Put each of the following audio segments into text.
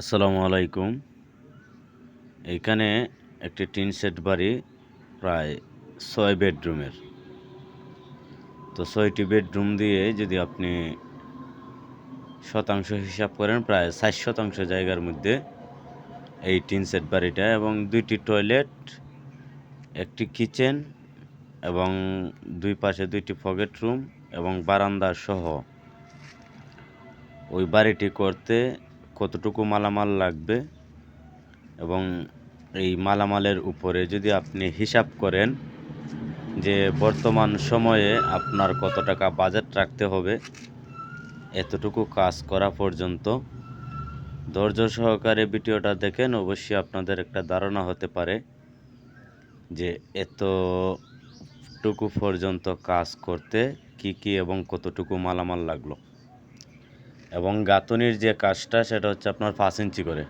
আসসালামু আলাইকুম। এখানে একটি টিন সেট বাড়ি প্রায় ছয় বেডরুমের। তো ছয়টি বেডরুম দিয়ে যদি আপনি শতাংশ হিসাব করেন, প্রায় ষাট শতাংশ জায়গার মধ্যে এই টিন সেট বাড়িটা এবং দুইটি টয়লেট, একটি কিচেন এবং দুই পাশে দুইটি পকেট রুম এবং বারান্দা সহ ওই বাড়িটি করতে কতটুকু মালামাল লাগবে এবং এই মালামালের উপরে যদি আপনি হিসাব করেন যে বর্তমান সময়ে আপনার কত টাকা বাজেট রাখতে হবে, এতটুকু কাজ করা পর্যন্ত ধৈর্য সহকারে ভিডিওটা দেখেন। অবশ্যই আপনাদের একটা ধারণা হতে পারে যে এতটুকু পর্যন্ত কাজ করতে কি কি এবং কতটুকু মালামাল লাগল। এবং গাঁথনির যে কাজটা, সেটা হচ্ছে আপনার পাঁচ ইঞ্চি করে।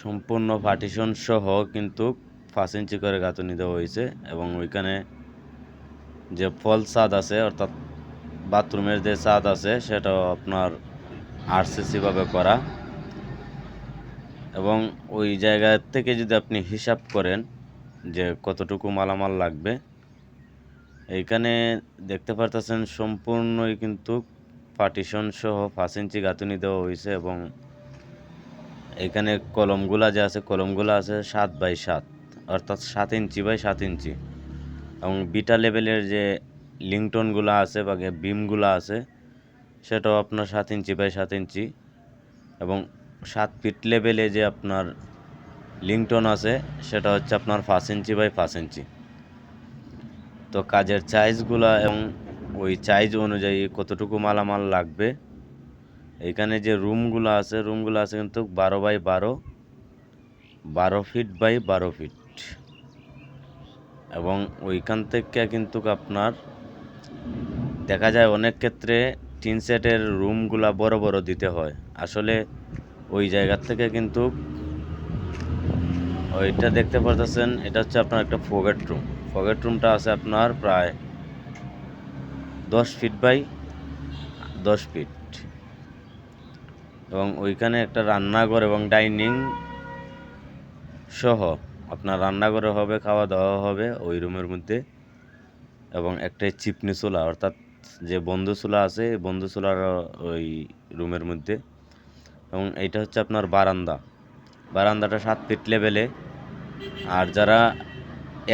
সম্পূর্ণ পার্টিশন সহ কিন্তু পাঁচ ইঞ্চি করে গাঁথনি দেওয়া হয়েছে এবং ওইখানে যে ফল ছাদ আছে, অর্থাৎ বাথরুমের যে ছাদ আছে, সেটাও আপনার আরসিসিভাবে করা। এবং ওই জায়গা থেকে যদি আপনি হিসাব করেন যে কতটুকু মালামাল লাগবে, এইখানে দেখতে পারতেছেন সম্পূর্ণই কিন্তু পার্টিশন সহ পাঁচ ইঞ্চি গাঁথুনি দেওয়া হয়েছে এবং এখানে কলমগুলা যে আছে, কলমগুলো আছে সাত বাই সাত, অর্থাৎ সাত ইঞ্চি বাই সাত ইঞ্চি। এবং বিটা লেভেলের যে লিংটনগুলো আছে বা বিমগুলো আছে, সেটাও আপনার সাত ইঞ্চি বাই সাত ইঞ্চি। এবং সাত ফিট লেভেলে যে আপনার লিংটন আছে, সেটা হচ্ছে আপনার পাঁচ ইঞ্চি বাই পাঁচ ইঞ্চি। তো কাজের চাইজগুলা এবং ওই চাইজ অনুযায়ী কতটুকু মালামাল লাগবে। এখানে যে রুমগুলো আছে রুমগুলো আছে কিন্তু বারো বাই বারো বারো ফিট বাই বারো ফিট এবং ওইখান থেকে কিন্তু আপনার, দেখা যায় অনেক ক্ষেত্রে টিন সেটের রুমগুলা বড় বড় দিতে হয়। আসলে ওই জায়গার থেকে কিন্তু ওইটা দেখতে পারতেছেন, এটা হচ্ছে আপনার একটা ফগেট রুম ফগেট রুমটা আছে আপনার প্রায় দশ ফিট বাই দশ ফিট এবং ওইখানে একটা রান্নাঘর এবং ডাইনিং সহ আপনার রান্নাঘরে হবে খাওয়া দাওয়া হবে ওই রুমের মধ্যে এবং একটা চিপনি চুলা, অর্থাৎ যে বন্ধু চুলা আছে বন্ধু চুলার ওই রুমের মধ্যে। এবং এইটা হচ্ছে আপনার বারান্দা। বারান্দাটা সাত ফিট লেভেলে আর যারা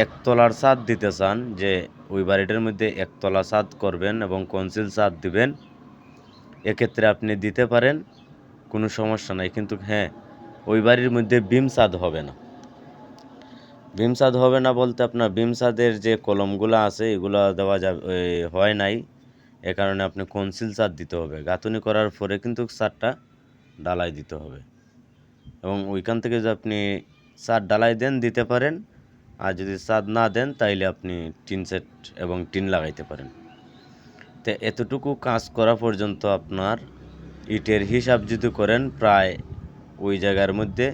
একতলার ছাদ দিতে চান যে ওই বাড়িটার মধ্যে একতলা ছাদ করবেন এবং কনসিল ছাদ দিবেন। এক্ষেত্রে আপনি দিতে পারেন, কোনো সমস্যা নাই। কিন্তু হ্যাঁ ওই বাড়ির মধ্যে বিম ছাদ হবে না। বিম ছাদ হবে না বলতে আপনার বিম ছাদের যে কলমগুলো আছে, এগুলো দেওয়া যাবে হয় নাই। এ কারণে আপনি কনসিল ছাদ দিতে হবে। গাঁথনি করার পরে কিন্তু ছাদটা ডালাই দিতে হবে। এবং ওইখান থেকে যদি আপনি ছাদ ডালাই দেন, দিতে পারেন। আর যদি ছাদ না দেন, তাইলে আপনি টিন সেট এবং টিন লাগাইতে পারেন। তো এতটুকু কাজ করা পর্যন্ত আপনার ইটের হিসাব যদি করেন, প্রায় ওই জায়গার মধ্যে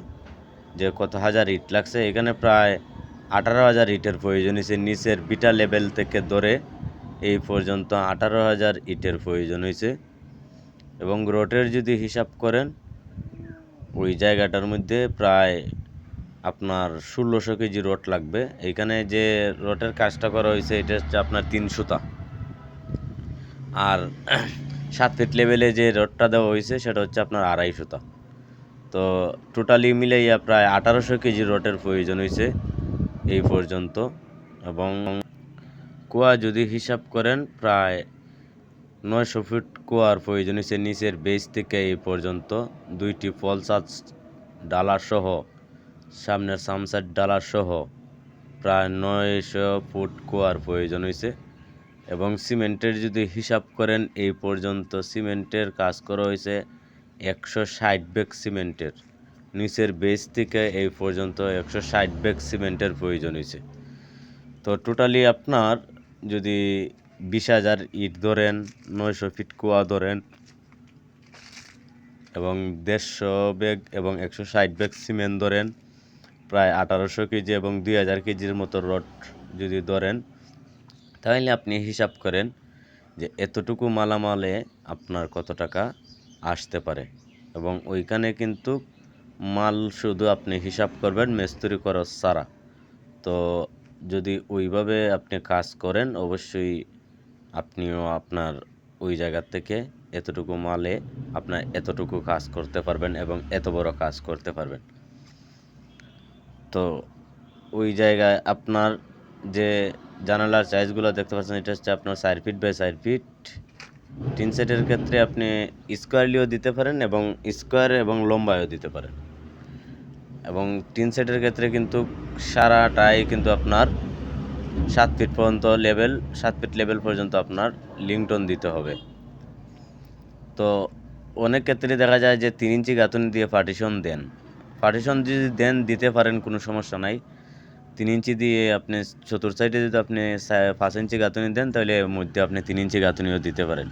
যে কত হাজার ইট লাগছে, এখানে প্রায় আঠারো হাজার ইটের প্রয়োজন হয়েছে নিচের বিটা লেভেল থেকে ধরে এই পর্যন্ত আঠারো হাজার ইটের প্রয়োজন হয়েছে এবং রোটের যদি হিসাব করেন, ওই জায়গাটার মধ্যে প্রায় আপনার ষোলোশো কেজি রোড লাগবে। এখানে যে রোটের কাজটা করা হয়েছে, এটা হচ্ছে আপনার তিন সুতা। আর সাত ফিট লেভেলে যে রোডটা দেওয়া হয়েছে, সেটা হচ্ছে আপনার আড়াই সুতা। তো টোটালি মিলাইয়া প্রায় আঠারোশো কেজি রোটের প্রয়োজন হয়েছে এই পর্যন্ত। এবং কুয়া যদি হিসাব করেন, প্রায় নয়শো ফিট কুয়ার প্রয়োজন হয়েছে নিচের বেস থেকে এই পর্যন্ত। দুইটি ফলসাজ ডালার সহ সামনের সামসাইড ডালার সহ প্রায় নয়শো ফুট কুয়ার প্রয়োজন হয়েছে এবং সিমেন্টের যদি হিসাব করেন, এই পর্যন্ত সিমেন্টের কাজ করা হয়েছে একশো ষাট ব্যাগ সিমেন্টের। নিচের বেস থেকে এই পর্যন্ত একশো ষাট ব্যাগ সিমেন্টের প্রয়োজন হয়েছে তো টোটালি আপনার যদি বিশ হাজার ইট ধরেন, নয়শো ফিট কুয়া ধরেন এবং দেড়শো ব্যাগ এবং একশো ষাট ব্যাগ সিমেন্ট ধরেন প্রায় আঠারোশো কেজি এবং দুই হাজার কেজির মতো রড যদি ধরেন, তাহলে আপনি হিসাব করেন যে এতটুকু মালামালে আপনার কত টাকা আসতে পারে। এবং ওইখানে কিন্তু মাল শুধু আপনি হিসাব করবেন, মিস্ত্রি খরচ ছাড়া। তো যদি ওইভাবে আপনি কাজ করেন, অবশ্যই আপনিও আপনার ওই জায়গার থেকে এতটুকু মালে আপনার এতটুকু কাজ করতে পারবেন এবং এত বড় কাজ করতে পারবেন। তো ওই জায়গায় আপনার যে জানালার সাইজগুলো দেখতে পাচ্ছেন, এটা হচ্ছে আপনার চার ফিট বাই চার ফিট তিন সেটের ক্ষেত্রে আপনি স্কোয়ারলিও দিতে পারেন এবং স্কোয়ার এবং লম্বায়ও দিতে পারেন। এবং তিন সেটের ক্ষেত্রে কিন্তু সারাটাই কিন্তু আপনার সাত ফিট পর্যন্ত লেভেল সাত ফিট লেভেল পর্যন্ত আপনার লিংটন দিতে হবে। তো অনেক ক্ষেত্রে দেখা যায় যে তিন ইঞ্চি গাঁথুনি দিয়ে পার্টিশন দেন। পার্টিশন যদি দেন, দিতে পারেন, কোনো সমস্যা নাই। তিন ইঞ্চি দিয়ে আপনি চতুর্থ সাইডে যদি আপনি পাঁচ ইঞ্চি গাঁথুনি দেন, তাহলে মধ্যে আপনি তিন ইঞ্চি গাঁথুনিও দিতে পারেন।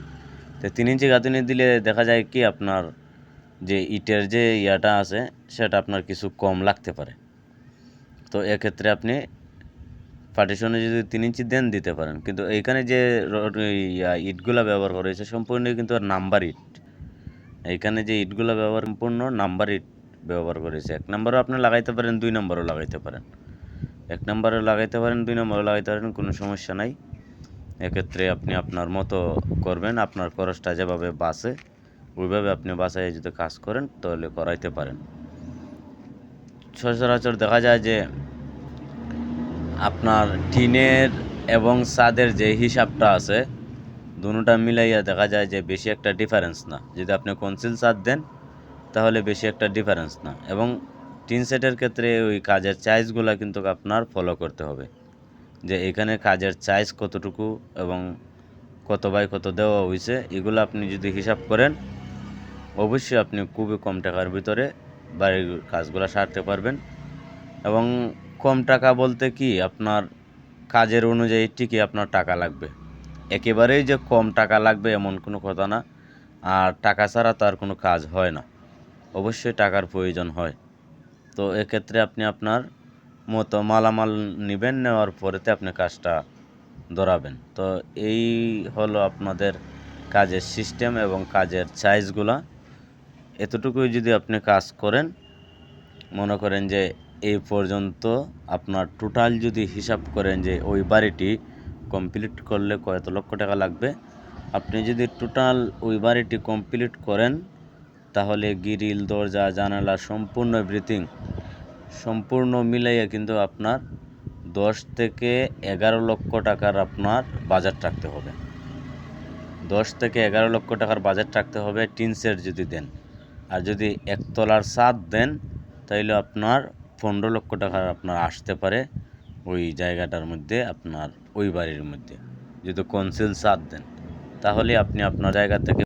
তো তিন ইঞ্চি গাঁথুনি দিলে দেখা যায় কি, আপনার যে ইটের যে ইয়াটা আছে, সেটা আপনার কিছু কম লাগতে পারে। তো এক্ষেত্রে আপনি পার্টিশনে যদি তিন ইঞ্চি দেন, দিতে পারেন। কিন্তু এইখানে যে ইটগুলা ব্যবহার করা হয়েছে, সম্পূর্ণ কিন্তু আর নাম্বার ইট। এইখানে যে ইটগুলো ব্যবহার, সম্পূর্ণ নাম্বার ইট। ব্যবহার করেছে। এক নম্বরও আপনি লাগাইতে পারেন, দুই নম্বরও লাগাইতে পারেন। এক নম্বরে লাগাইতে পারেন, দুই নম্বরে লাগাইতে পারেন, কোনো সমস্যা নাই। এক্ষেত্রে আপনি আপনার মতো করবেন, আপনার খরচটা যেভাবে বাঁচে, ওইভাবে আপনি বাসায় যদি কাজ করেন, তাহলে করাইতে পারেন। সচরাচর দেখা যায় যে আপনার টিনের এবং ছাদের যে হিসাবটা আছে দুটোটা মিলাইয়া দেখা যায় যে বেশি একটা ডিফারেন্স না। যদি আপনি কনসিল সাদ দেন তাহলে বেশি একটা ডিফারেন্স না। এবং টিন সেটের ক্ষেত্রে ওই কাজের চাইজগুলো কিন্তু আপনার ফলো করতে হবে। যে এখানে কাজের চাইজ কতটুকু এবং কত বাই কত দেওয়া হয়েছে এগুলো আপনি যদি হিসাব করেন, অবশ্যই আপনি খুবই কম টাকার ভিতরে বাড়ির কাজগুলো সারতে পারবেন। এবং কম টাকা বলতে কি, আপনার কাজের অনুযায়ী ঠিকই আপনার টাকা লাগবে। একেবারেই যে কম টাকা লাগবে এমন কোনো কথা না। আর টাকা ছাড়া তো আর কোনো কাজ হয় না। অবশ্যই টাকার প্রয়োজন হয়। তো এক্ষেত্রে আপনি আপনার মতো মালামাল নেবেন, নেওয়ার পরেতে আপনি কাজটা ধরাবেন। তো এই হলো আপনাদের কাজের সিস্টেম এবং কাজের সাইজগুলা। এতটুকুই যদি আপনি কাজ করেন, মনে করেন যে এই পর্যন্ত আপনার টোটাল যদি হিসাব করেন যে ওই বাড়িটি কমপ্লিট করলে কত লক্ষ টাকা লাগবে। আপনি যদি টোটাল ওই বাড়িটি কমপ্লিট করেন তাহলে গিরিল, দরজা, জানালা, সম্পূর্ণ ব্রিথিং সম্পূর্ণ মিলাইয়া কিন্তু আপনার দশ থেকে এগারো লক্ষ টাকার আপনার বাজেট রাখতে হবে। দশ থেকে এগারো লক্ষ টাকার বাজেট রাখতে হবে টিন সেট যদি দেন। আর যদি একতলার ছাদ দেন, তাইলে আপনার পনেরো লক্ষ টাকার আপনার আসতে পারে ওই জায়গাটার মধ্যে, আপনার ওই বাড়ির মধ্যে। যদি কনসিল ছাদ দেন, তাহলে আপনি আপনার জায়গা থেকে